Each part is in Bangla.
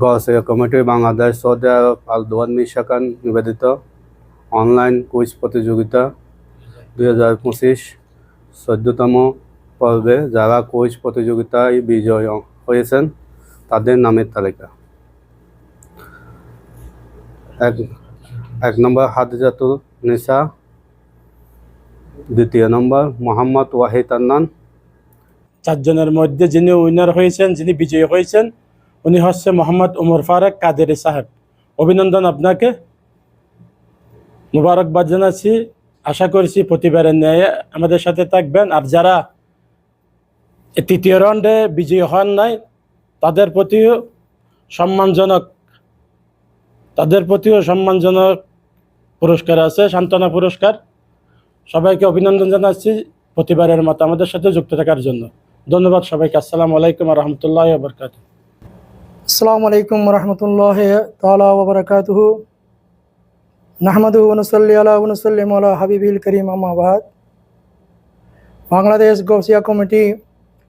গৌসিয়া কমিটি বাংলাদেশ সৌদি আরব আল দোয়ান মিশাকান নিবেদিত অনলাইন কুইজ প্রতিযোগিতা দুই হাজার পঁচিশ চোদ্দতম পর্বে যারা কুইজ প্রতিযোগিতায় বিজয় হয়েছেন তাদের নামের তালিকা। এক এক নম্বর হাদিজাতুল নিসা। দ্বিতীয় নম্বর মোহাম্মদ ওয়াহিদ আন্নান। চারজনের মধ্যে যিনি উইনার হয়েছেন যিনি বিজয়ী হয়েছেন উনি হচ্ছে মোহাম্মদ উমর ফারুক কাদেরি সাহেব। অভিনন্দন আপনাকে। মুবারকবাদ জানাচ্ছি আশা করছি প্রতিবারের ন্যায় আমাদের সাথে থাকবেন। আর যারা তৃতীয় রাউন্ডে বিজয়ী হন নাই, তাদের প্রতিও সম্মানজনক, তাদের প্রতিও সম্মানজনক পুরস্কার আছে, সান্ত্বনা পুরস্কার। সবাইকে অভিনন্দন জানাচ্ছি প্রতিবারের মতো আমাদের সাথে যুক্ত থাকার জন্য। ধন্যবাদ সবাইকে। আসসালামু আলাইকুম রহমতুল্লাহ বরকাত আসসালামু আলাইকুম রহমতুল্লাহ তালা ওবরাকাতুহু নাহমাদু অনুসল্লি আলা অনুসল্লিম আলা হাবিবিল করিম আমাবাদ বাংলাদেশ গৌসিয়া কমিটি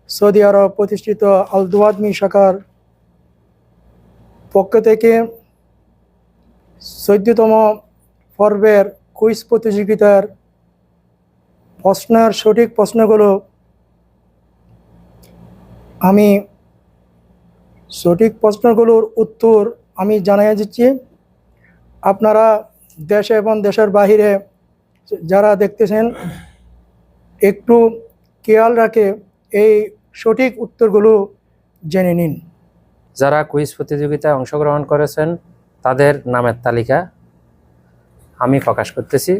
সৌদি আরব প্রতিষ্ঠিত আল দুয়াদমি শাখার পক্ষ থেকে চোদ্দতম পর্বের কুইজ প্রতিযোগিতার প্রশ্নের সঠিক প্রশ্নগুলো আমি সঠিক প্রশ্নগুলোর উত্তর আমি জানাই দিচ্ছি। আপনারা দেশে এবং দেশের বাহিরে যারা দেখতেছেন, একটু খেয়াল রাখে এই সঠিক উত্তরগুলো জেনে নিন। যারা কুইজ প্রতিযোগিতায় অংশগ্রহণ করেছেন, তাদের নামের তালিকা আমি প্রকাশ করতেছি।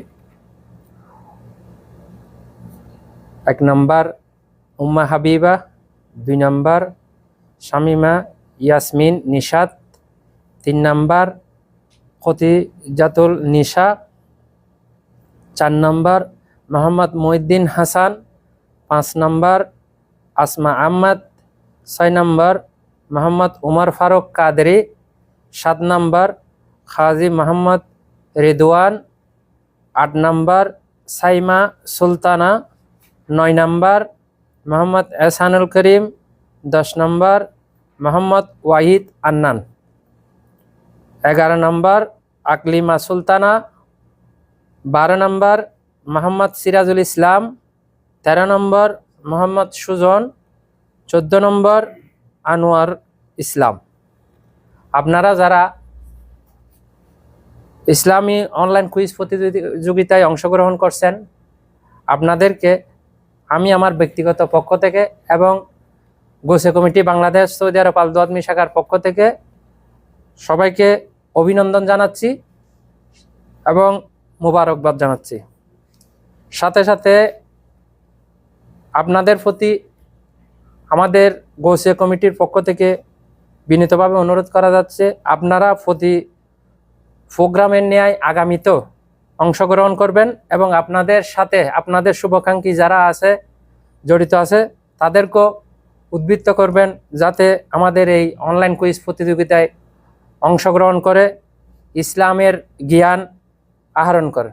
এক নম্বর, উম্মা হাবিবা। দুই নম্বর, শামিমা। ইয়াসমিন, নিশাত, তিন নম্বর, খতিজাতুল নিশা, চার নম্বর, মোহাম্মদ মহিউদ্দিন হাসান, পাঁচ নম্বর, আসমা আহমদ, ছয় নম্বর, মোহাম্মদ উমর ফারুক কাদরি, সাত নম্বর, খাজি মোহাম্মদ রিদওয়ান, আট নম্বর, সাইমা সুলতানা, নয় নম্বর, মোহাম্মদ এহসানুল করিম, দশ নম্বর মোহাম্মদ ওয়াহিদ আন্নান। এগারো নম্বর আকলিমা সুলতানা। বারো নম্বর মোহাম্মদ সিরাজুল ইসলাম। তেরো নম্বর মোহাম্মদ সুজন। চোদ্দ নম্বর আনোয়ার ইসলাম। আপনারা যারা ইসলামী অনলাইন কুইজ প্রতিযোগিতায় অংশগ্রহণ করছেন, আপনাদেরকে আমি আমার ব্যক্তিগত পক্ষ থেকে এবং গোসে কমিটি বাংলাদেশ, সৌদি আরব, আল দোয়াদমি শাখার পক্ষ থেকে সবাইকে অভিনন্দন জানাচ্ছি এবং মোবারকবাদ জানাচ্ছি। সাথে সাথে আপনাদের প্রতি আমাদের গোসে কমিটির পক্ষ থেকে বিনীতভাবে অনুরোধ করা যাচ্ছে, আপনারা প্রতি প্রোগ্রামের ন্যায় আগামীতেও অংশগ্রহণ করবেন এবং আপনাদের সাথে আপনাদের শুভাকাঙ্ক্ষী যারা আছে, জড়িত আছে, তাদেরকেও উদ্বৃত্ত করবেন যাতে আমাদের এই অনলাইন কুইজ প্রতিযোগিতায় অংশগ্রহণ করে ইসলামের জ্ঞান আহরণ করে।